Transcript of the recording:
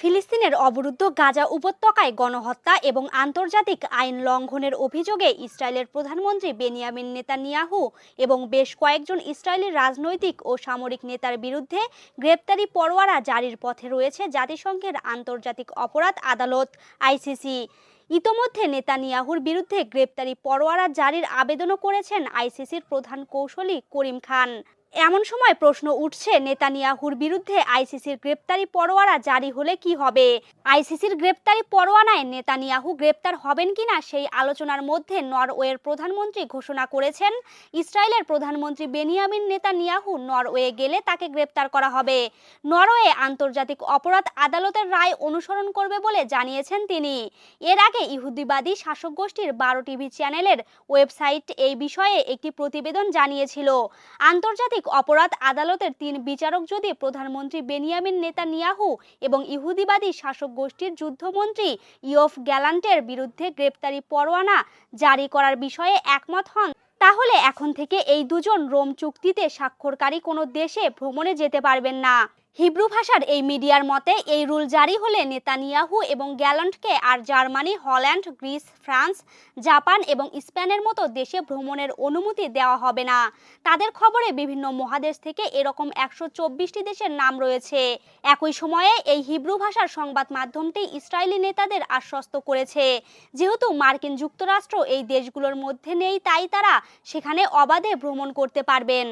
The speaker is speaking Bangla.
ফিলিস্তিনের অবরুদ্ধ গাজা উপত্যকায় গণহত্যা এবং আন্তর্জাতিক আইন লঙ্ঘনের অভিযোগে ইসরায়েলের প্রধানমন্ত্রী বেনিয়ামিন নেতানিয়াহু এবং বেশ কয়েকজন ইসরায়েলি রাজনৈতিক ও সামরিক নেতার বিরুদ্ধে গ্রেপ্তারি পরোয়ানা জারির পথে রয়েছে জাতিসংঘের আন্তর্জাতিক অপরাধ আদালত, আইসিসি। ইতোমধ্যে নেতানিয়াহুর বিরুদ্ধে গ্রেপ্তারি পরোয়ানা জারির আবেদনও করেছেন আইসিসির প্রধান কৌশলী করিম খান। এমন সময় প্রশ্ন উঠছে, নেতানিয়াহুর বিরুদ্ধে আইসিসির গ্রেপ্তারি পরোয়ানা জারি হলে কি হবে? আইসিসির গ্রেপ্তারি পরোয়ানায় নেতানিয়াহু গ্রেপ্তার হবেন কিনা সেই আলোচনার মধ্যে নরওয়ের প্রধানমন্ত্রী ঘোষণা করেছেন। ইসরায়েলের প্রধানমন্ত্রী বেনিয়ামিন নেতানিয়াহু নরওয়ে গেলে তাকে গ্রেপ্তার করা হবে। নরওয়ে আন্তর্জাতিক অপরাধ আদালতের রায় অনুসরণ করবে বলে জানিয়েছেন তিনি। এর আগে ইহুদিবাদী শাসক গোষ্ঠীর বারো টিভি চ্যানেলের ওয়েবসাইট এই বিষয়ে একটি প্রতিবেদন জানিয়েছিল। আন্তর্জাতিক অপরাধ আদালতের তিন বিচারক যদি প্রধানমন্ত্রী বেনিয়ামিন নেতানিয়াহু এবং ইহুদিবাদী শাসক গোষ্ঠীর যুদ্ধমন্ত্রী ইয়ফ গ্যালান্টের বিরুদ্ধে গ্রেপ্তারি পরোয়ানা জারি করার বিষয়ে একমত হন, তাহলে এখন থেকে এই দুজন রোম চুক্তিতে স্বাক্ষরকারী কোনো দেশে ভ্রমণে যেতে পারবেন না। হিব্রু ভাষার এই মিডিয়ার মতে, এই রুল জারি হলে নেতানিয়াহু এবং গ্যালান্টকে আর Germany, Holland, Greece, France, Japan এবং স্পেনের মতো দেশে ভ্রমণের অনুমতি দেওয়া হবে না। তাদের খবরে বিভিন্ন মহাদেশ থেকে এরকম একশো চব্বিশটি দেশের নাম রয়েছে। একই সময়ে এই হিব্রু ভাষার সংবাদ মাধ্যমটি ইসরায়েলি নেতাদের আশ্বস্ত করেছে। যেহেতু মার্কিন যুক্তরাষ্ট্র এই দেশগুলোর মধ্যে নেই, তাই তারা সেখানে অবাধে ভ্রমণ করতে পারবেন।